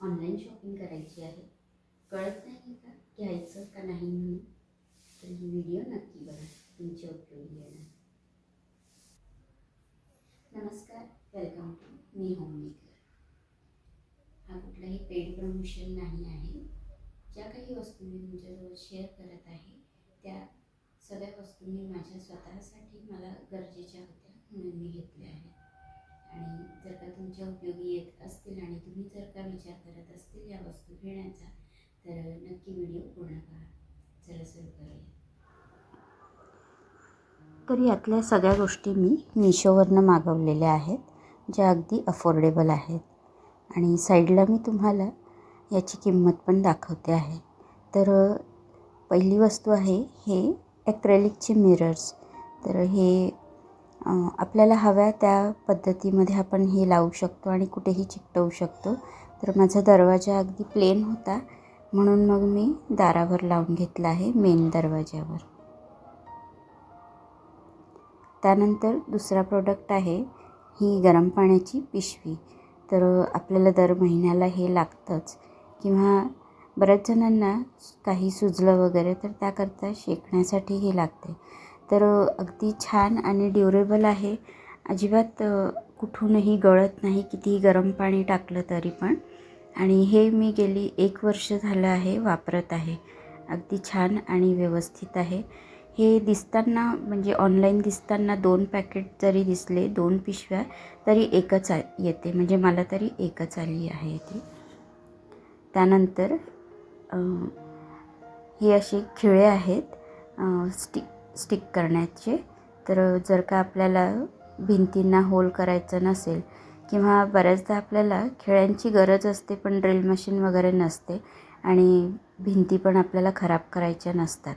Online shopping करायची आहे. कळत नाही का घ्यायचं का नाही म्हणून? तर ही व्हिडिओ नक्की बघा. तुमच्या उपयोगी येणार. नमस्कार. वेलकम टू मी होम मेकर हा कुठलाही पेड प्रमोशन नाही आहे. ज्या काही वस्तू मी तुमच्याजवळ शेअर करत आहे त्या सगळ्या वस्तू मी माझ्या स्वतःसाठी मला गरजेच्या होत्या म्हणून मी घेतल्या आहेत. आणि जर का तुमच्या उपयोगी येत असतील आणि तुम्ही जर का विचार करत असतील या वस्तू घेण्याचा तर नक्की व्हिडिओ पूर्ण पहा. चला सुरू करूया. तर यातल्या सगळ्या गोष्टी मी मिशोवरनं मागवलेल्या आहेत ज्या अगदी अफोर्डेबल आहेत. आणि साईडला मी तुम्हाला याची किंमत पण दाखवते आहे. तर पहिली वस्तू आहे हे ॲक्रेलिकचे मिरर्स तर हे आपल्याला हव्या त्या पद्धतीमध्ये आपण हे लावू शकतो आणि कुठेही चिकटवू शकतो. तर माझा दरवाजा अगदी प्लेन होता. म्हणून मग मी दारावर लावून घेतला आहे मेन दरवाज्यावर. त्यानंतर दुसरा प्रोडक्ट आहे ही गरम पाण्याची पिशवी. तर आपल्याला दर महिन्याला हे लागतंच. किंवा बऱ्याच जणांना काही सुजलं वगैरे तर त्याकरता शेकण्यासाठी हे लागते तर अगदी छान आणि ड्युरेबल आहे. अजिबात कुठूनही गळत नाही कितीही गरम पाणी टाकलं तरी पण. आणि हे मी गेली एक वर्ष झालं आहे वापरत आहे. अगदी छान आणि व्यवस्थित आहे. हे दिसताना म्हणजे ऑनलाईन दिसताना दोन पॅकेट जरी दिसले दोन पिशव्या तरी एकच आ येते. म्हणजे मला तरी एकच आली आहे ती. त्यानंतर हे असे खिळे आहेत. स्टिक स्टिक करण्याचे. तर जर का आपल्याला भिंतींना होल करायचं नसेल किंवा बऱ्याचदा आपल्याला खिळ्यांची गरज असते पण ड्रिल मशीन वगैरे नसते आणि भिंती पण आपल्याला खराब करायच्या नसतात.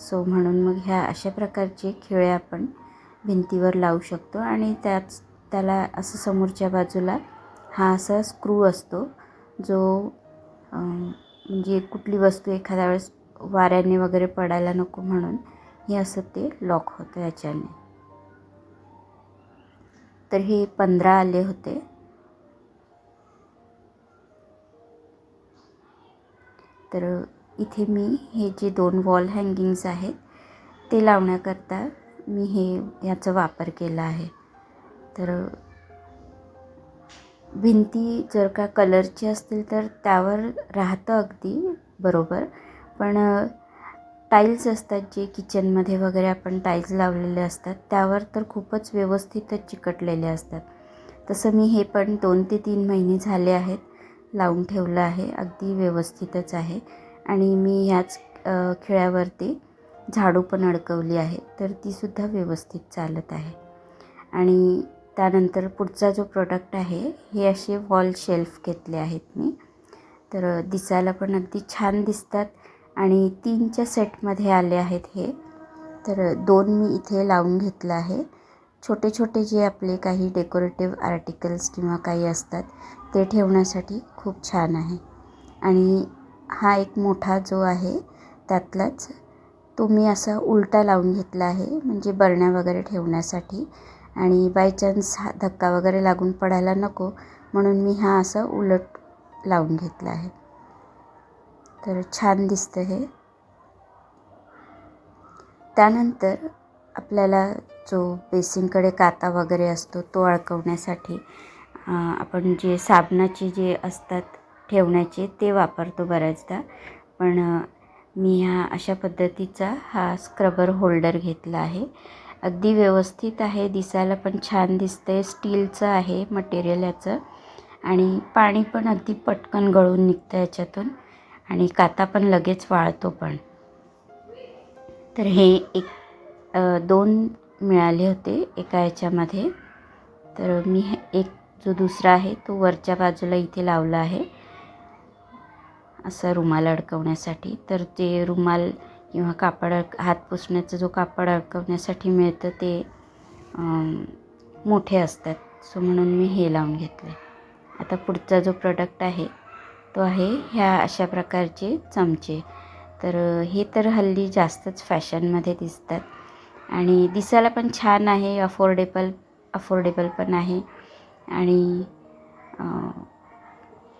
सो म्हणून मग ह्या अशा प्रकारचे खिळे आपण भिंतीवर लावू शकतो आणि त्याच त्याला असं समोरच्या बाजूला हा असा स्क्रू असतो जो म्हणजे कुठली वस्तू एखाद्या वेळेस वाऱ्याने वगैरे पडायला नको म्हणून हे असं ते लॉक होतं याच्याने. तर हे पंधरा आले होते. तर इथे मी हे जे दोन वॉल हँगिंग्स आहेत ते लावण्याकरता मी हे याचा वापर केला आहे. तर भिंती जर का कलरची असतील तर त्यावर राहतं अगदी बरोबर. पण टाईल्स असतात जे किचनमध्ये वगैरे आपण टाईल्स लावलेले असतात त्यावर तर खूपच व्यवस्थितच चिकटलेले असतात. तसं मी हे पण दोन ते तीन महिने झाले आहेत लावून ठेवलं आहे अगदी व्यवस्थितच आहे. आणि मी ह्याच खिळ्यावरती झाडू पण अडकवली आहे तर तीसुद्धा व्यवस्थित चालत आहे. आणि त्यानंतर पुढचा जो प्रोडक्ट आहे हे असे वॉल शेल्फ घेतले आहेत मी. तर दिसायला पण अगदी छान दिसतात. आणि तीनच्या सेटमध्ये आले आहेत हे. तर दोन मी इथे लावून घेतलं आहे. छोटे छोटे जे आपले काही डेकोरेटिव्ह आर्टिकल्स किंवा काही असतात ते ठेवण्यासाठी खूप छान आहे. आणि हा एक मोठा जो आहे त्यातलाच तो मी असा उलटा लावून घेतला आहे म्हणजे बरण्या वगैरे ठेवण्यासाठी. आणि बाय चान्स हा धक्का वगैरे लागून पडायला नको म्हणून मी हा असा उलट लावून घेतला आहे. तर छान दिसतं हे. त्यानंतर आपल्याला जो बेसिनकडे काता वगैरे असतो तो अडकवण्यासाठी आपण जे साबणाचे जे असतात ठेवण्याचे ते वापरतो बऱ्याचदा. पण मी ह्या अशा पद्धतीचा हा स्क्रबर होल्डर घेतला आहे. अगदी व्यवस्थित आहे दिसायला पण छान दिसतंय. स्टीलचं आहे मटेरियल याचं. आणि पाणी पण अगदी पटकन गळून निघतं याच्यातून. आणि काता पण लगेच वाळतो पण. तर हे एक दोन मिळाले होते एका याच्यामध्ये. तर मी हे एक जो दुसरा आहे तो वरच्या बाजूला इथे लावला आहे. असा रुमाल अडकवण्यासाठी. तर ते रुमाल किंवा कापड अडक हात पुसण्याचं जो कापड अडकवण्यासाठी मिळतं ते मोठे असतात. सो म्हणून मी हे लावून घेतले आता पुढचा जो प्रोडक्ट आहे तो आहे ह्या अशा प्रकारचे चमचे. तर हे तर हल्ली जास्तच फॅशनमध्ये दिसतात. आणि दिसायला पण छान आहे अफोर्डेबल अफोर्डेबल पण आहे. आणि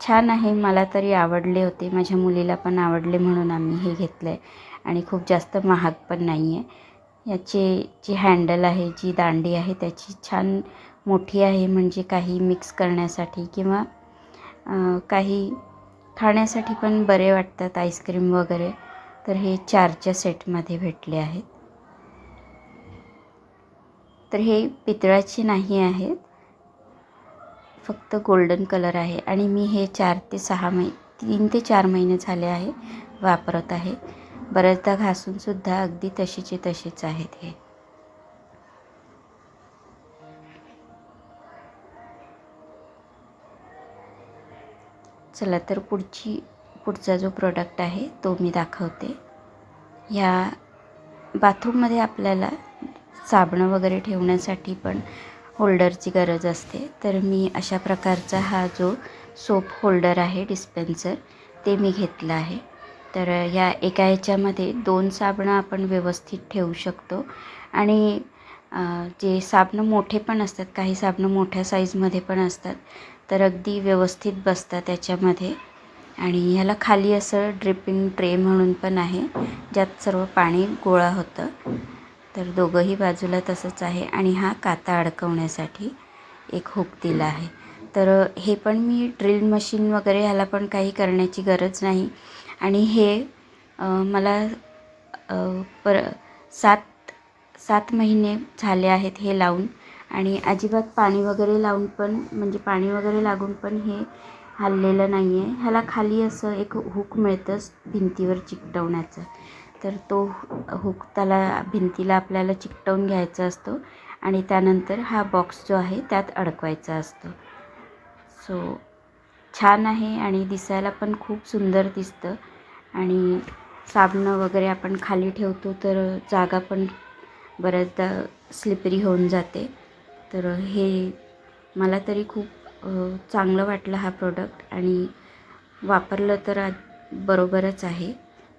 छान आहे मला तरी आवडले होते. माझ्या मुलीला पण आवडले म्हणून आम्ही हे घेतलं आहे आणि खूप जास्त महाग पण नाही आहे याचे जी हँडल आहे जी दांडी आहे त्याची छान मोठी आहे. म्हणजे काही मिक्स करण्यासाठी किंवा काही खाण्यासाठी पण बरे वाटतात आईस्क्रीम वगैरे. तर हे चारच्या सेटमध्ये भेटले आहेत. तर हे पितळाचे नाही आहेत. फक्त गोल्डन कलर आहे आणि मी हे चार ते सहा मै तीन ते चार महिने झाले आहे वापरत आहे. बऱ्याचदा घासूनसुद्धा अगदी तशीचे तसेच आहेत हे. चला तर पुढची पुढचा जो प्रोडक्ट आहे तो मी दाखवते. ह्या बाथरूममध्ये आपल्याला साबणं वगैरे ठेवण्यासाठी पण होल्डरची गरज असते. तर मी अशा प्रकारचा हा जो सोप होल्डर आहे डिस्पेन्सर ते मी घेतलं आहे. तर या एका ह्याच्यामध्ये दोन साबणं आपण व्यवस्थित ठेवू शकतो. आणि जे साबणं मोठे पण असतात काही साबणं मोठ्या साईजमध्ये पण असतात तर अगदी व्यवस्थित बसतं त्याच्यामध्ये. आणि ह्याला खाली असं ड्रिपिंग ट्रे म्हणून पण आहे ज्यात सर्व पाणी गोळा होतं. तर दोघंही बाजूला तसंच आहे आणि हा काता अडकवण्यासाठी एक हुक दिला आहे. तर हे पण मी ड्रिल मशीन वगैरे ह्याला पण काही करण्याची गरज नाही. आणि हे मला पर सात सात महिने झाले आहेत हे लावून. आणि अजिबात पाणी वगैरे लावून पण म्हणजे पाणी वगैरे लागून पण हे हललेलं नाही आहे ह्याला खाली असं एक हुक मिळतं भिंतीवर चिकटवण्याचं. तर तो हुक त्याला भिंतीला आपल्याला चिकटवून घ्यायचा असतो आणि त्यानंतर हा बॉक्स जो आहे त्यात अडकवायचा असतो. सो छान आहे आणि दिसायला पण खूप सुंदर दिसतं. आणि साबणं वगैरे आपण खाली ठेवतो तर जागा पण बऱ्याचदा स्लिपरी होऊन जाते. तर हे मला तरी खूप चांगलं वाटलं हा प्रोडक्ट आणि वापरलं तर आ- बरोबरच आहे.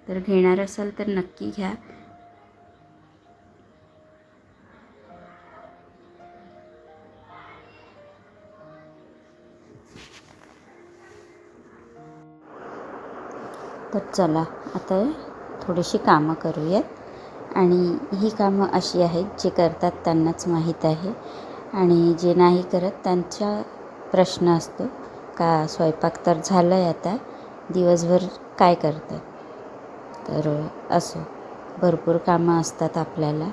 तर घेणार असाल तर नक्की घ्या. तर चला आता थोडीशी कामं करूयात. आणि ही कामं अशी आहेत जे करतात त्यांनाच माहीत आहे. आणि जे नाही करत त्यांचा प्रश्न असतो का स्वयंपाक तर झालं आहे आता दिवसभर काय करतात? तर असो भरपूर कामं असतात आपल्याला.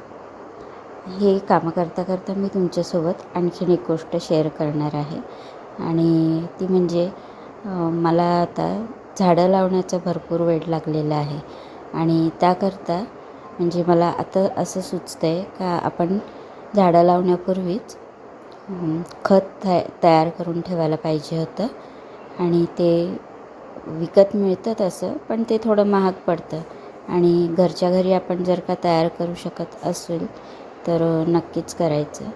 हे कामं करता करता मी तुमच्यासोबत आणखीन एक गोष्ट शेअर करणार आहे. आणि ती म्हणजे मला आता झाडं लावण्याचा भरपूर वेळ लागलेला आहे. आणि त्याकरता म्हणजे मला आता असं सुचतं आहे का आपण झाडं लावण्यापूर्वीच खत तया तयार करून ठेवायला पाहिजे होतं. आणि ते विकत मिळतं तसं पण ते थोडं महाग पडतं. आणि घरच्या घरी आपण जर का तयार करू शकत असेल तर नक्कीच करायचं.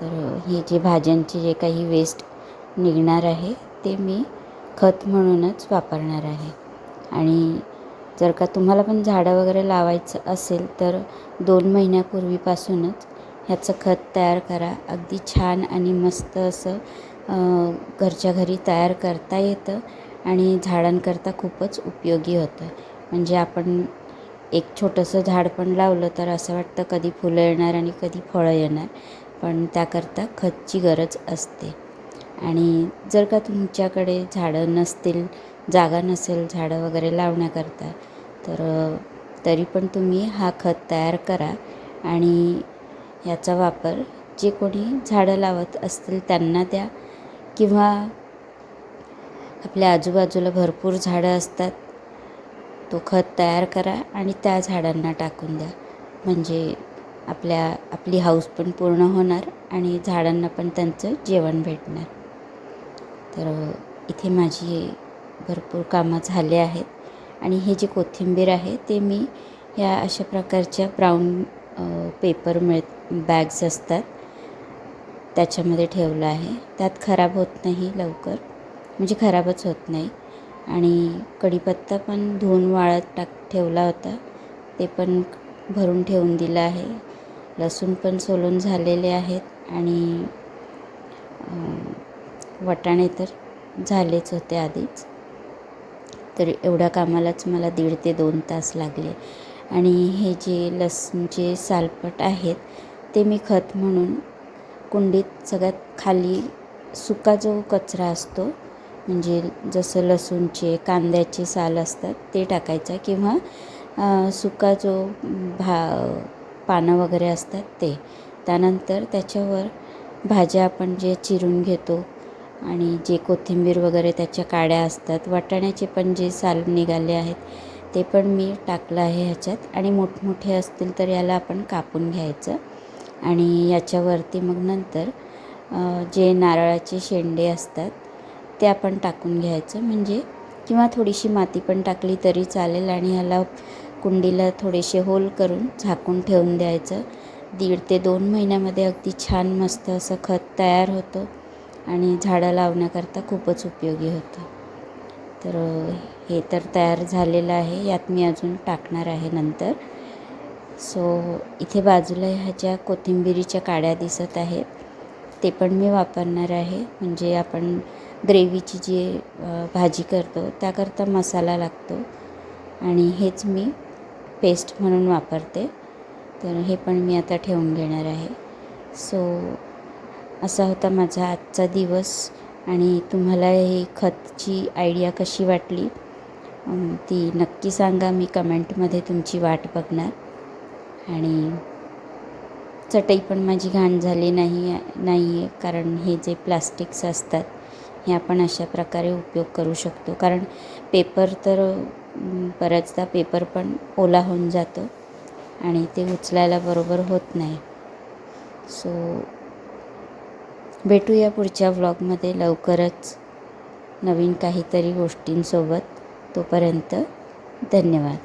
तर हे जे भाज्यांचे जे काही वेस्ट निघणार आहे ते मी खत म्हणूनच वापरणार आहे. आणि जर का तुम्हाला पण झाडं वगैरे लावायचं असेल तर दोन महिन्यापूर्वीपासूनच ह्याचं खत तयार करा. अगदी छान आणि मस्त असं घरच्या घरी तयार करता येतं आणि झाडांकरता खूपच उपयोगी होतं. म्हणजे आपण एक छोटंसं झाड पण लावलं तर असं वाटतं कधी फुलं येणार आणि कधी फळं येणार. पण त्याकरता खतची गरज असते. आणि जर का तुमच्याकडे झाडं नसतील जागा नसेल झाडं वगैरे लावण्याकरता तर तरी पण तुम्ही हा खत तयार करा. आणि याचा वापर जे कोणी झाडं लावत असतील त्यांना द्या. किंवा आपल्या आजूबाजूला भरपूर झाडं असतात तो खत तयार करा आणि त्या झाडांना टाकून द्या. म्हणजे आपल्या आपली हाऊस पण पूर्ण होणार आणि झाडांना पण त्यांचं जेवण भेटणार. तर इथे माझी भरपूर कामं झाले आहेत. आणि हे जे कोथिंबीर आहे ते मी या अशा प्रकारच्या ब्राऊन पेपर मिळ बॅग्स असतात. त्याच्यामध्ये ठेवलं आहे. त्यात खराब होत नाही लवकर. म्हणजे खराबच होत नाही. आणि कढीपत्ता पण धुवून वाळत टाक ठेवला होता. ते पण भरून ठेवून दिलं आहे. लसूण पण सोलून झालेले आहेत. आणि वटाणे वाटाणे तर झालेच होते आधीच. तर एवढ्या कामालाच मला दीड ते दोन तास लागले. आणि हे जे लसूणचे सालपट आहेत ते मी खत म्हणून कुंडीत सगळ्यात खाली सुका जो कचरा असतो म्हणजे जसं लसूणचे कांद्याचे साल असतात ते टाकायचा किंवा सुका जो भा पानं वगैरे असतात ते त्यानंतर त्याच्यावर भाज्या आपण जे चिरून घेतो आणि जे कोथिंबीर वगैरे त्याच्या काड्या असतात वाटाण्याचे पण जे साल निघाले आहेत ते पण मी टाकलं आहे ह्याच्यात. आणि मोठमोठे असतील तर याला आपण कापून घ्यायचं. आणि याच्यावरती मग नंतर जे नारळाचे शेंडे असतात ते आपण टाकून घ्यायचं. म्हणजे किंवा थोडीशी माती पण टाकली तरी चालेल आणि ह्याला कुंडीला थोडेसे होल करून झाकून ठेवून द्यायचं. दीड ते दोन महिन्यामध्ये अगदी छान मस्त असं खत तयार होतं. आणि झाडं लावण्याकरता खूपच उपयोगी होतं. तर हे तर तयार झालेलं आहे. यात मी अजून टाकणार आहे नंतर. सो इथे बाजूला ह्याच्या कोथिंबिरीच्या काड्या दिसत आहेत. ते पण मी वापरणार आहे. म्हणजे आपण ग्रेव्हीची जी भाजी करतो त्याकरता मसाला लागतो. आणि हेच मी पेस्ट म्हणून वापरते. तर हे पण मी आता ठेवून घेणार आहे. सो असा होता माझा आजचा दिवस. आणि तुम्हाला हे खतची आयडिया कशी वाटली? ती नक्की सांगा. मी कमेंटमध्ये तुमची वाट बघणार. आणि चटई पण माझी घाण झाली नाही नाही आहे कारण हे जे प्लास्टिक्स असतात हे आपण अशा प्रकारे उपयोग करू शकतो. कारण पेपर तर बऱ्याचदा पेपर पण ओला होऊन जातो आणि ते उचलायला बरोबर होत नाही. सो भेटूया पुढच्या व्लॉगमध्ये लवकरच नवीन काहीतरी गोष्टींसोबत. तोपर्यंत धन्यवाद.